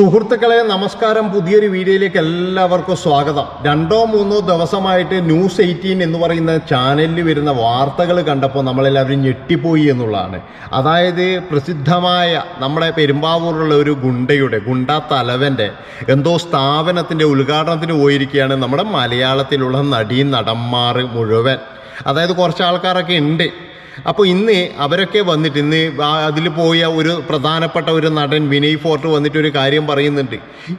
സുഹൃത്തുക്കളെ നമസ്കാരം. പുതിയൊരു വീഡിയോയിലേക്ക് എല്ലാവർക്കും സ്വാഗതം. രണ്ടോ മൂന്നോ ദിവസമായിട്ട് ന്യൂസ് എയ്റ്റീൻ എന്ന് പറയുന്ന ചാനലിൽ വരുന്ന വാർത്തകൾ കണ്ടപ്പോൾ നമ്മളെല്ലാവരും ഞെട്ടിപ്പോയി എന്നുള്ളതാണ്. അതായത് പ്രസിദ്ധമായ നമ്മുടെ പെരുമ്പാവൂരുള്ള ഒരു ഗുണ്ടയുടെ ഗുണ്ട തലവന്റെ എന്തോ സ്ഥാപനത്തിന്റെ ഉദ്ഘാടനത്തിന് പോയിരിക്കുകയാണ് നമ്മുടെ മലയാളത്തിലുള്ള നടീ നടന്മാർ മുഴുവൻ. അതായത് കുറച്ച് ആൾക്കാരൊക്കെ ഉണ്ട്. അപ്പോൾ ഇന്ന് അവരൊക്കെ വന്നിട്ട് ഇന്ന് അതിൽ പോയ ഒരു പ്രധാനപ്പെട്ട ഒരു നടൻ വിനയ് ഫോർട്ട് വന്നിട്ട് ഒരു കാര്യം പറയുന്നുണ്ട്.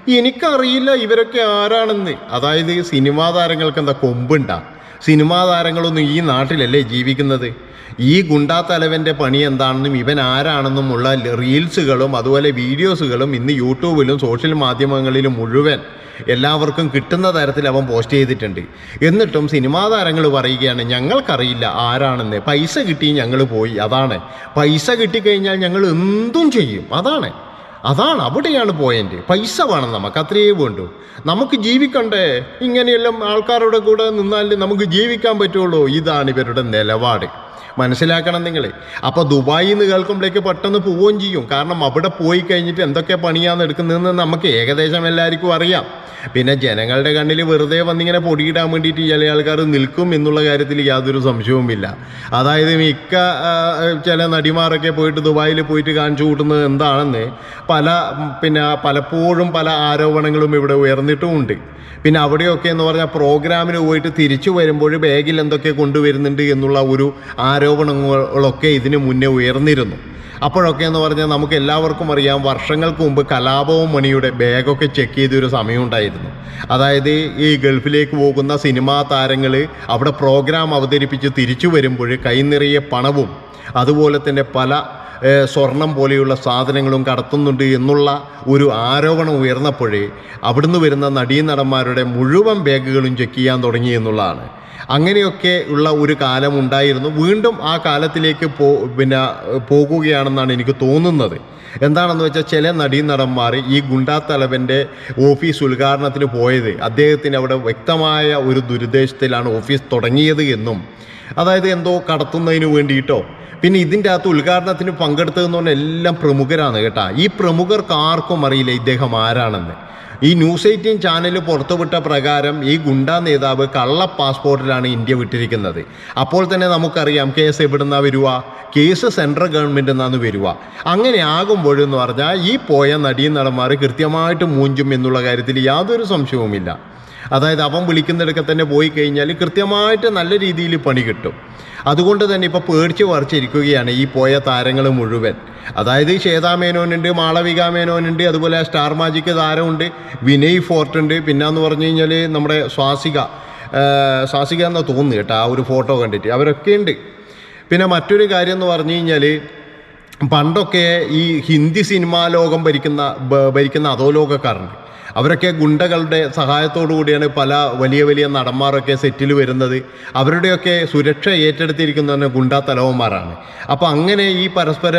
എനിക്കറിയില്ല ഇവരൊക്കെ ആരാണെന്ന്. അതായത് സിനിമാ താരങ്ങൾക്ക് എന്താ കൊമ്പുണ്ടാ? സിനിമാ താരങ്ങളൊന്നും ഈ നാട്ടിലല്ലേ ജീവിക്കുന്നത്? ഈ ഗുണ്ടാ തലവന്റെ പണി എന്താണെന്നും ഇവൻ ആരാണെന്നും ഉള്ള റീൽസുകളും അതുപോലെ വീഡിയോസുകളും ഇന്ന് യൂട്യൂബിലും സോഷ്യൽ മാധ്യമങ്ങളിലും മുഴുവൻ എല്ലാവർക്കും കിട്ടുന്ന തരത്തിൽ അവൻ പോസ്റ്റ് ചെയ്തിട്ടുണ്ട്. എന്നിട്ടും സിനിമാ താരങ്ങൾ പറയുകയാണ് ഞങ്ങൾക്കറിയില്ല ആരാണെന്ന്. പൈസ കിട്ടി ഞങ്ങൾ പോയി. അതാണ്. പൈസ കിട്ടിക്കഴിഞ്ഞാൽ ഞങ്ങൾ എന്തും ചെയ്യും. അതാണ്. അതാണ് അവിടെയാണ് പോയിന്റ് പൈസ വേണം നമുക്ക് അത്രയേ വേണ്ടൂ. നമുക്ക് ജീവിക്കണ്ടേ? ഇങ്ങനെയെല്ലാം ആൾക്കാരുടെ കൂടെ നിന്നാൽ നമുക്ക് ജീവിക്കാൻ പറ്റുള്ളൂ. ഇതാണ് ഇവരുടെ നിലപാട്. മനസ്സിലാക്കണം നിങ്ങൾ അപ്പോൾ ദുബായിൽ നിന്ന് കേൾക്കുമ്പോഴേക്ക് പെട്ടെന്ന് പോവുകയും ചെയ്യും. കാരണം അവിടെ പോയി കഴിഞ്ഞിട്ട് എന്തൊക്കെ പണിയാണ് എടുക്കുന്നതെന്ന് നമുക്ക് ഏകദേശം എല്ലാവർക്കും അറിയാം. പിന്നെ ജനങ്ങളുടെ കണ്ണിൽ വെറുതെ വന്നിങ്ങനെ പൊടിയിടാൻ വേണ്ടിയിട്ട് ചില ആൾക്കാർ നിൽക്കും എന്നുള്ള കാര്യത്തിൽ യാതൊരു സംശയവുമില്ല. അതായത് മിക്ക ചില നടിമാരൊക്കെ പോയിട്ട് ദുബായിൽ പോയിട്ട് കാണിച്ചു കൂട്ടുന്നത് എന്താണെന്ന് പല പിന്നെ പലപ്പോഴും പല ആരോപണങ്ങളും ഇവിടെ ഉയർന്നിട്ടുമുണ്ട്. പിന്നെ അവിടെയൊക്കെ എന്ന് പറഞ്ഞാൽ പ്രോഗ്രാമിന് പോയിട്ട് തിരിച്ചു വരുമ്പോൾ ബാഗിൽ എന്തൊക്കെ കൊണ്ടുവരുന്നുണ്ട് എന്നുള്ള ഒരു ആരോപണങ്ങളൊക്കെ ഇതിന് മുന്നേ ഉയർന്നിരുന്നു. അപ്പോഴൊക്കെ എന്ന് പറഞ്ഞാൽ നമുക്ക് എല്ലാവർക്കും അറിയാം വർഷങ്ങൾക്ക് മുമ്പ് കലാപവും മണിയുടെ ബാഗൊക്കെ ചെക്ക് ചെയ്തൊരു സമയമുണ്ടായിരുന്നു അതായത് ഈ ഗൾഫിലേക്ക് പോകുന്ന സിനിമാ താരങ്ങൾ അവിടെ പ്രോഗ്രാം അവതരിപ്പിച്ച് തിരിച്ചു വരുമ്പോൾ കൈനിറയെ പണവും അതുപോലെ തന്നെ പല സ്വർണം പോലെയുള്ള സാധനങ്ങളും കടത്തുന്നുണ്ട് എന്നുള്ള ഒരു ആരോപണം ഉയർന്നപ്പോഴേ അവിടുന്ന് വരുന്ന നടീനടന്മാരുടെ മുഴുവൻ ബാഗുകളും ചെക്ക് ചെയ്യാൻ തുടങ്ങി എന്നുള്ളതാണ്. അങ്ങനെയൊക്കെ ഉള്ള ഒരു കാലം ഉണ്ടായിരുന്നു. വീണ്ടും ആ കാലത്തിലേക്ക് പോ പിന്നെ പോകുകയാണെന്നാണ് എനിക്ക് തോന്നുന്നത്. എന്താണെന്ന് വെച്ചാൽ ചില നടീനടന്മാർ ഈ ഗുണ്ടാ തലവന്റെ ഓഫീസ് ഉദ്ഘാടനത്തിന് പോയത് അദ്ദേഹത്തിന് അവിടെ വ്യക്തമായ ഒരു ദുരുദ്ദേശത്തിലാണ് ഓഫീസ് തുടങ്ങിയത് എന്നും. അതായത് എന്തോ കടത്തുന്നതിന് വേണ്ടിയിട്ടോ പിന്നെ ഇതിന്റെ അകത്ത് ഉദ്ഘാടനത്തിന് പങ്കെടുത്തതെന്ന് പറഞ്ഞാൽ എല്ലാം പ്രമുഖരാണ് കേട്ടോ. ഈ പ്രമുഖർക്ക് ആർക്കും അറിയില്ല ഇദ്ദേഹം ആരാണെന്ന്. ഈ ന്യൂസ് എയ്റ്റീൻ ചാനൽ പുറത്തുവിട്ട പ്രകാരം ഈ ഗുണ്ടാ നേതാവ് കള്ള പാസ്പോർട്ടിലാണ് ഇന്ത്യ വിട്ടിരിക്കുന്നത്. അപ്പോൾ തന്നെ നമുക്കറിയാം കേസ് എവിടുന്നാ വരിക? കേസ് സെൻട്രൽ ഗവൺമെന്റ് നിന്നാണ് വരിക. അങ്ങനെ ആകുമ്പോഴെന്ന് പറഞ്ഞാൽ ഈ പോയ നടീ നടന്മാർ കൃത്യമായിട്ട് മൂഞ്ചും എന്നുള്ള കാര്യത്തിൽ യാതൊരു സംശയവുമില്ല. അതായത് അവൻ വിളിക്കുന്നിടക്കെ തന്നെ പോയി കഴിഞ്ഞാൽ കൃത്യമായിട്ട് നല്ല രീതിയിൽ പണി കിട്ടും. അതുകൊണ്ട് തന്നെ ഇപ്പോൾ പേടിച്ച് പറിച്ചിരിക്കുകയാണ് ഈ പോയ താരങ്ങൾ മുഴുവൻ. അതായത് ശ്വേതാ മേനോനുണ്ട് മാളവിക മേനോനുണ്ട് അതുപോലെ സ്റ്റാർ മാജിക് താരമുണ്ട് വിനയ് ഫോർട്ട് ഉണ്ട് പിന്നെന്ന് പറഞ്ഞു കഴിഞ്ഞാൽ നമ്മുടെ സ്വാസിക. സ്വാസിക എന്നാ തോന്നുന്നു കേട്ടോ ആ ഒരു ഫോട്ടോ കണ്ടിട്ട്. അവരൊക്കെ ഉണ്ട്. പിന്നെ മറ്റൊരു കാര്യം എന്ന് പറഞ്ഞു കഴിഞ്ഞാൽ പണ്ടൊക്കെ ഈ ഹിന്ദി സിനിമാ ലോകം ഭരിക്കുന്ന ഭരിക്കുന്ന അധോലോകക്കാരുണ്ട്. അവരൊക്കെ ഗുണ്ടകളുടെ സഹായത്തോടു കൂടിയാണ് പല വലിയ വലിയ നടന്മാരൊക്കെ സെറ്റിൽ വരുന്നത്. അവരുടെയൊക്കെ സുരക്ഷ ഏറ്റെടുത്തിരിക്കുന്ന ഗുണ്ടാ തലവന്മാരാണ്. അപ്പോൾ അങ്ങനെ ഈ പരസ്പര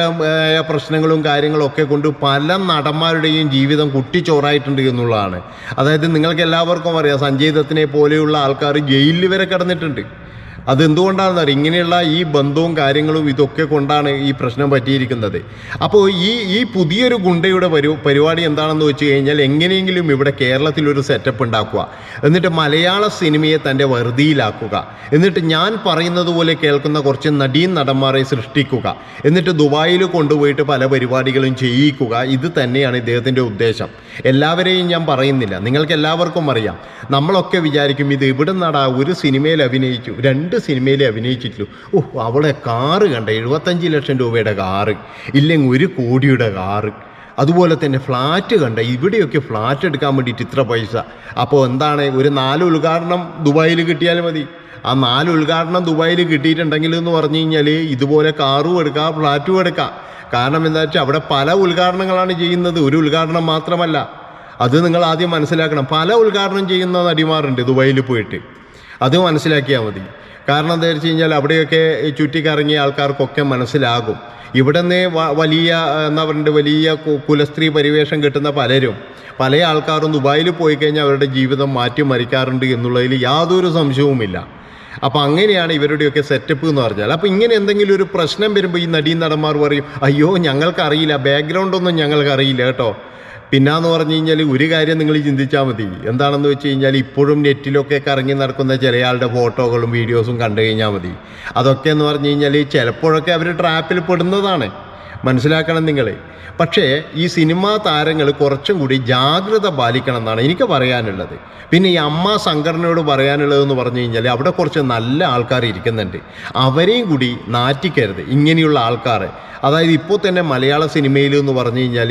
പ്രശ്നങ്ങളും കാര്യങ്ങളും ഒക്കെ കൊണ്ട് പല നടന്മാരുടെയും ജീവിതം കുട്ടിച്ചോറായിട്ടുണ്ട് എന്നുള്ളതാണ്. അതായത് നിങ്ങൾക്ക് എല്ലാവർക്കും അറിയാം സഞ്ജയ് ദത്തിനെ പോലെയുള്ള ആൾക്കാർ ജയിലിൽ വരെ കിടന്നിട്ടുണ്ട്. അതെന്തുകൊണ്ടാണെന്ന് അറിയാം ഇങ്ങനെയുള്ള ഈ ബന്ധവും കാര്യങ്ങളും ഇതൊക്കെ കൊണ്ടാണ് ഈ പ്രശ്നം പറ്റിയിരിക്കുന്നത്. അപ്പോൾ ഈ ഈ പുതിയൊരു ഗുണ്ടയുടെ പരി പരിപാടി എന്താണെന്ന് വെച്ച് കഴിഞ്ഞാൽ എങ്ങനെയെങ്കിലും ഇവിടെ കേരളത്തിൽ ഒരു സെറ്റപ്പ് ഉണ്ടാക്കുക. എന്നിട്ട് മലയാള സിനിമയെ തന്റെ വെറുതിയിലാക്കുക എന്നിട്ട് ഞാൻ പറയുന്നത് പോലെ കേൾക്കുന്ന കുറച്ച് നടീൻ നടന്മാരെ സൃഷ്ടിക്കുക. എന്നിട്ട് ദുബായിൽ കൊണ്ടുപോയിട്ട് പല പരിപാടികളും ചെയ്യിക്കുക. ഇത് തന്നെയാണ് ഇദ്ദേഹത്തിന്റെ ഉദ്ദേശം. എല്ലാവരെയും ഞാൻ പറയുന്നില്ല. നിങ്ങൾക്ക് എല്ലാവർക്കും അറിയാം. നമ്മളൊക്കെ വിചാരിക്കും ഇത് ഇവിടെ നടാ ഒരു സിനിമയിൽ അഭിനയിച്ചു. രണ്ട് സിനിമയിൽ അഭിനയിച്ചിട്ടുള്ളൂ. ഓ അവളെ കാറ് കണ്ട എഴുപത്തഞ്ച് ലക്ഷം രൂപയുടെ കാറ് ഇല്ലെങ്കിൽ ഒരു കോടിയുടെ കാറ്. അതുപോലെ തന്നെ ഫ്ലാറ്റ് കണ്ട ഇവിടെയൊക്കെ ഫ്ലാറ്റ് എടുക്കാൻ വേണ്ടിയിട്ട് ഇത്ര പൈസ. അപ്പോൾ എന്താണ് ഒരു നാല് ഉദ്ഘാടനം ദുബായിൽ കിട്ടിയാൽ മതി. ആ നാല് ഉദ്ഘാടനം ദുബായിൽ കിട്ടിയിട്ടുണ്ടെങ്കിൽ എന്ന് പറഞ്ഞു കഴിഞ്ഞാൽ ഇതുപോലെ കാറും എടുക്കാം ഫ്ലാറ്റും എടുക്കാം. കാരണം എന്താ വെച്ചാൽ അവിടെ പല ഉദ്ഘാടനങ്ങളാണ് ചെയ്യുന്നത്. ഒരു ഉദ്ഘാടനം മാത്രമല്ല. അത് നിങ്ങൾ ആദ്യം മനസ്സിലാക്കണം. പല ഉദ്ഘാടനം ചെയ്യുന്ന നടിമാരുണ്ട് ദുബായിൽ പോയിട്ട്. അത് മനസ്സിലാക്കിയാൽ മതി. കാരണം എന്താ വെച്ച് കഴിഞ്ഞാൽ അവിടെയൊക്കെ ചുറ്റിക്കറങ്ങിയ ആൾക്കാർക്കൊക്കെ മനസ്സിലാകും. ഇവിടെ നിന്ന് വലിയ എന്താ പറയുക വലിയ കുലസ്ത്രീ പരിവേഷം കിട്ടുന്ന പലരും പല ആൾക്കാരും ദുബായിൽ പോയി കഴിഞ്ഞാൽ അവരുടെ ജീവിതം മാറ്റി മാറ്റിമറിക്കാറുണ്ട് എന്നുള്ളതിൽ യാതൊരു സംശയവുമില്ല. അപ്പോൾ അങ്ങനെയാണ് ഇവരുടെയൊക്കെ സെറ്റപ്പ് എന്ന് പറഞ്ഞാൽ. അപ്പോൾ ഇങ്ങനെ എന്തെങ്കിലും ഒരു പ്രശ്നം വരുമ്പോൾ ഈ നടീ നടന്മാർ പറയും അയ്യോ ഞങ്ങൾക്കറിയില്ല ബാക്ക്ഗ്രൗണ്ടൊന്നും ഞങ്ങൾക്കറിയില്ല കേട്ടോ. പിന്നാന്ന് പറഞ്ഞു കഴിഞ്ഞാൽ ഒരു കാര്യം നിങ്ങൾ ചിന്തിച്ചാൽ മതി. എന്താണെന്ന് വെച്ച് കഴിഞ്ഞാൽ ഇപ്പോഴും നെറ്റിലൊക്കെ കറങ്ങി നടക്കുന്ന ചിലയാളുടെ ഫോട്ടോകളും വീഡിയോസും കണ്ടു കഴിഞ്ഞാൽ മതി. അതൊക്കെ എന്ന് പറഞ്ഞു കഴിഞ്ഞാൽ ചിലപ്പോഴൊക്കെ അവർ ട്രാപ്പിൽ പെടുന്നതാണ്. മനസ്സിലാക്കണം നിങ്ങൾ പക്ഷേ ഈ സിനിമാ താരങ്ങൾ കുറച്ചും കൂടി ജാഗ്രത പാലിക്കണം എന്നാണ് എനിക്ക് പറയാനുള്ളത്. പിന്നെ ഈ അമ്മ സംഘടനയോട് പറയാനുള്ളതെന്ന് പറഞ്ഞു കഴിഞ്ഞാൽ അവിടെ കുറച്ച് നല്ല ആൾക്കാർ ഇരിക്കുന്നുണ്ട്. അവരെയും കൂടി നാറ്റിക്കരുത് ഇങ്ങനെയുള്ള ആൾക്കാർ അതായത് ഇപ്പോൾ തന്നെ മലയാള സിനിമയിൽ എന്ന് പറഞ്ഞു കഴിഞ്ഞാൽ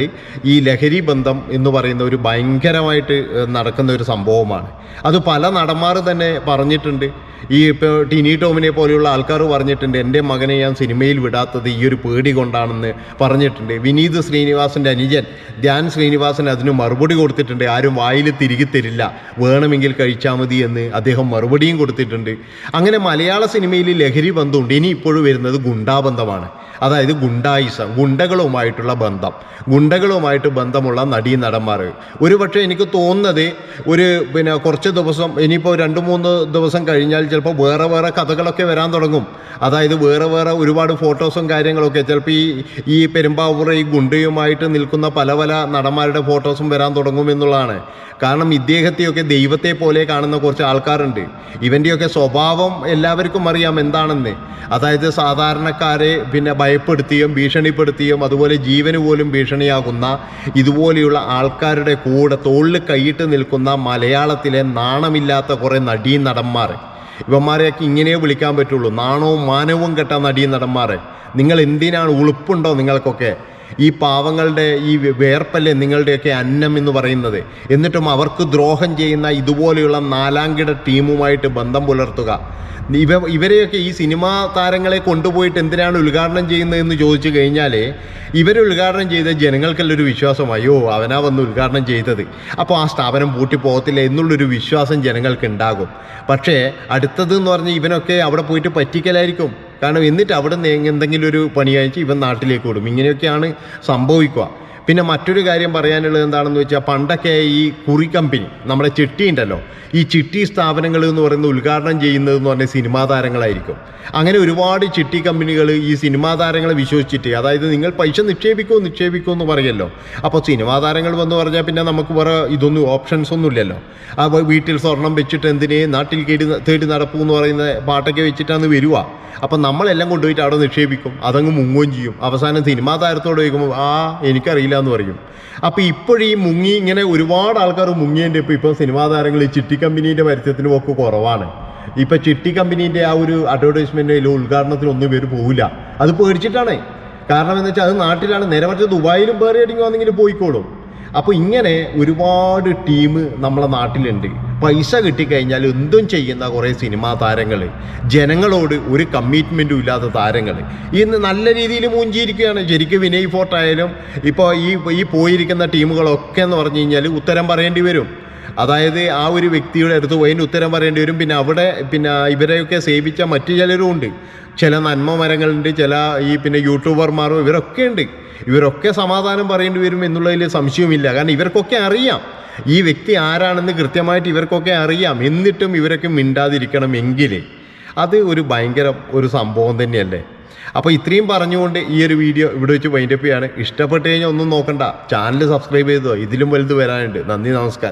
ഈ ലഹരി ബന്ധം എന്ന് പറയുന്ന ഒരു ഭയങ്കരമായിട്ട് നടക്കുന്ന ഒരു സംഭവമാണ്. അത് പല നടന്മാർ തന്നെ പറഞ്ഞിട്ടുണ്ട്. ഈ ഇപ്പോൾ ടിനി ടോമിനെ പോലെയുള്ള ആൾക്കാർ പറഞ്ഞിട്ടുണ്ട് എന്റെ മകനെ ഞാൻ സിനിമയിൽ വിടാത്തത് ഈ ഒരു പേടി കൊണ്ടാണെന്ന് പറഞ്ഞിട്ടുണ്ട്. വിനീത് ശ്രീനിവാസന്റെ അനുജൻ ധ്യാൻ ശ്രീനിവാസൻ അതിന് മറുപടി കൊടുത്തിട്ടുണ്ട് ആരും വായിൽ തിരികെ തരില്ല വേണമെങ്കിൽ കഴിച്ചാൽ മതി എന്ന് അദ്ദേഹം മറുപടിയും കൊടുത്തിട്ടുണ്ട്. അങ്ങനെ മലയാള സിനിമയിൽ ലഹരി ബന്ധമുണ്ട് ഇനി ഇപ്പോഴും വരുന്നത് ഗുണ്ടാബന്ധമാണ്. അതായത് ഗുണ്ടായിസം ഗുണ്ടകളുമായിട്ടുള്ള ബന്ധം ഗുണ്ടകളുമായിട്ട് ബന്ധമുള്ള നടീ നടന്മാർ. ഒരു പക്ഷേ എനിക്ക് തോന്നുന്നത് ഒരു പിന്നെ കുറച്ച് ദിവസം ഇനിയിപ്പോൾ രണ്ട് മൂന്ന് ദിവസം കഴിഞ്ഞാൽ ചിലപ്പോൾ വേറെ വേറെ കഥകളൊക്കെ വരാൻ തുടങ്ങും. അതായത് വേറെ വേറെ ഒരുപാട് ഫോട്ടോസും കാര്യങ്ങളൊക്കെ ചിലപ്പോൾ ഈ ഈ പെരുമ്പാവൂർ ഈ ഗുണ്ടയുമായിട്ട് നിൽക്കുന്ന പല പല നടന്മാരുടെ ഫോട്ടോസും വരാൻ തുടങ്ങും എന്നുള്ളതാണ്. കാരണം ഇദ്ദേഹത്തെയൊക്കെ ദൈവത്തെ പോലെ കാണുന്ന കുറച്ച് ആൾക്കാരുണ്ട്. ഇവന്റെയൊക്കെ സ്വഭാവം എല്ലാവർക്കും അറിയാം എന്താണെന്ന്. അതായത് സാധാരണക്കാരെ പിന്നെ ഭയപ്പെടുത്തിയും ഭീഷണിപ്പെടുത്തിയും അതുപോലെ ജീവന് പോലും ഭീഷണിയാകുന്ന ഇതുപോലെയുള്ള ആൾക്കാരുടെ കൂടെ തോളിൽ കൈയിട്ട് നിൽക്കുന്ന മലയാളത്തിലെ നാണമില്ലാത്ത കുറേ നടീ നടന്മാർ. ഇവന്മാരെയൊക്കെ ഇങ്ങനെ വിളിക്കാൻ പറ്റുള്ളൂ. നാണവും മാനവും കെട്ട നടീ നടന്മാരെ. നിങ്ങൾ എന്തിനാണ് ഉളുപ്പുണ്ടോ നിങ്ങൾക്കൊക്കെ? ഈ പാവങ്ങളുടെ ഈ വേർപ്പല്ലേ നിങ്ങളുടെയൊക്കെ അന്നം എന്ന് പറയുന്നത്. എന്നിട്ടും അവർക്ക് ദ്രോഹം ചെയ്യുന്ന ഇതുപോലെയുള്ള നാലാംകിട ടീമുമായിട്ട് ബന്ധം പുലർത്തുക. ഇവ ഇവരെയൊക്കെ ഈ സിനിമാ താരങ്ങളെ കൊണ്ടുപോയിട്ട് എന്തിനാണ് ഉദ്ഘാടനം ചെയ്യുന്നതെന്ന് ചോദിച്ചു കഴിഞ്ഞാൽ ഇവരെ ഉദ്ഘാടനം ചെയ്ത ജനങ്ങൾക്കെല്ലാം ഒരു വിശ്വാസമായി അവനാ വന്ന് ഉദ്ഘാടനം ചെയ്തത്. അപ്പോൾ ആ സ്ഥാപനം പൂട്ടിപ്പോകത്തില്ല എന്നുള്ളൊരു വിശ്വാസം ജനങ്ങൾക്ക് ഉണ്ടാകും. പക്ഷേ അടുത്തത് എന്ന് പറഞ്ഞാൽ ഇവനൊക്കെ അവിടെ പോയിട്ട് പറ്റിക്കലായിരിക്കും. കാരണം എന്നിട്ട് അവിടെ നിന്ന് എന്തെങ്കിലും ഒരു പണിയായിട്ട് ഇവൻ നാട്ടിലേക്ക് വിടും ഇങ്ങനെയൊക്കെയാണ് സംഭവിക്കുക. പിന്നെ മറ്റൊരു കാര്യം പറയാനുള്ളത് എന്താണെന്ന് വെച്ചാൽ പണ്ടൊക്കെ ഈ കുറി കമ്പനി നമ്മുടെ ചിട്ടി ഉണ്ടല്ലോ ഈ ചിട്ടി സ്ഥാപനങ്ങൾ എന്ന് പറയുന്നത് ഉദ്ഘാടനം ചെയ്യുന്നത് എന്ന് പറഞ്ഞാൽ സിനിമാ താരങ്ങളായിരിക്കും. അങ്ങനെ ഒരുപാട് ചിട്ടി കമ്പനികൾ ഈ സിനിമാ താരങ്ങളെ വിശ്വസിച്ചിട്ട് അതായത് നിങ്ങൾ പൈസ നിക്ഷേപിക്കൂ നിക്ഷേപിക്കൂ എന്ന് പറയല്ലോ. അപ്പോൾ സിനിമാ താരങ്ങൾ വന്ന് പറഞ്ഞാൽ പിന്നെ നമുക്ക് വേറെ ഇതൊന്നും ഓപ്ഷൻസ് ഒന്നും ഇല്ലല്ലോ. ആ വീട്ടിൽ സ്വർണം വെച്ചിട്ട് എന്തിനേ നാട്ടിൽ കേടി തേടി നടപ്പൂ എന്ന് പറയുന്ന പാട്ടൊക്കെ വെച്ചിട്ടാണ് വരിക അപ്പം നമ്മളെല്ലാം കൊണ്ടുപോയിട്ട് അവിടെ നിക്ഷേപിക്കും അതങ്ങ് മുങ്ങുകയും ചെയ്യും. അവസാനം സിനിമാ താരത്തോട് ചോദിക്കുമ്പോൾ ആ എനിക്കറിയില്ല എന്ന് പറയും. അപ്പോൾ ഇപ്പോഴീ മുങ്ങി ഇങ്ങനെ ഒരുപാട് ആൾക്കാർ മുങ്ങിയതിന്റെ ഇപ്പോൾ ഇപ്പോൾ സിനിമാ താരങ്ങൾ ഈ ചിട്ടി കമ്പനീന്റെ പരസ്യത്തിന് ഒക്കെ കുറവാണ്. ഇപ്പം ചിട്ടി കമ്പനീന്റെ ആ ഒരു അഡ്വർടൈസ്മെന്റിലും ഉദ്ഘാടനത്തിനൊന്നും ഇവർ പോകില്ല അത് പേടിച്ചിട്ടാണ്. കാരണം എന്ന് വെച്ചാൽ അത് നാട്ടിലാണ്. നേരെ മറിച്ച് ദുബായിലും പേറി വന്നെങ്കിൽ പോയിക്കോളും. അപ്പോൾ ഇങ്ങനെ ഒരുപാട് ടീം നമ്മളെ നാട്ടിലുണ്ട്. പൈസ കിട്ടിക്കഴിഞ്ഞാൽ എന്തും ചെയ്യുന്ന കുറേ സിനിമാ താരങ്ങൾ ജനങ്ങളോട് ഒരു കമ്മിറ്റ്മെന്റും ഇല്ലാത്ത താരങ്ങൾ ഇന്ന് നല്ല രീതിയിൽ മൂഞ്ചിയിരിക്കുകയാണ്. ശരിക്കും വിനയ് ഫോർട്ടായാലും ഇപ്പോൾ ഈ ഈ പോയിരിക്കുന്ന ടീമുകളൊക്കെ എന്ന് പറഞ്ഞു കഴിഞ്ഞാൽ ഉത്തരം പറയേണ്ടി വരും. അതായത് ആ ഒരു വ്യക്തിയുടെ അടുത്ത് പോയതിന് ഉത്തരം പറയേണ്ടി വരും. പിന്നെ അവിടെ പിന്നെ ഇവരെയൊക്കെ സേവിച്ച മറ്റു ചിലരും ഉണ്ട്. ചില നന്മ മരങ്ങളുണ്ട് ചില ഈ പിന്നെ യൂട്യൂബർമാരും ഇവരൊക്കെ ഉണ്ട്. ഇവരൊക്കെ സമാധാനം പറയേണ്ടി വരും എന്നുള്ളതിൽ സംശയവുമില്ല. കാരണം ഇവർക്കൊക്കെ അറിയാം. ഈ വ്യക്തി ആരാണെന്ന് കൃത്യമായിട്ട് ഇവർക്കൊക്കെ അറിയാം. എന്നിട്ടും ഇവരൊക്കെ മിണ്ടാതിരിക്കണം എങ്കിൽ അത് ഒരു ഭയങ്കര ഒരു സംഭവം തന്നെയല്ലേ. അപ്പോൾ ഇത്രയും പറഞ്ഞുകൊണ്ട് ഈ ഒരു വീഡിയോ ഇവിടെ വെച്ച് വൈൻഡപ്പ് ചെയ്യാണ്. ഇഷ്ടപ്പെട്ട് കഴിഞ്ഞാൽ ഒന്നും നോക്കണ്ട. ചാനൽ സബ്സ്ക്രൈബ് ചെയ്തോ. ഇതിലും വലുത് വരാനുണ്ട്. നന്ദി നമസ്കാരം.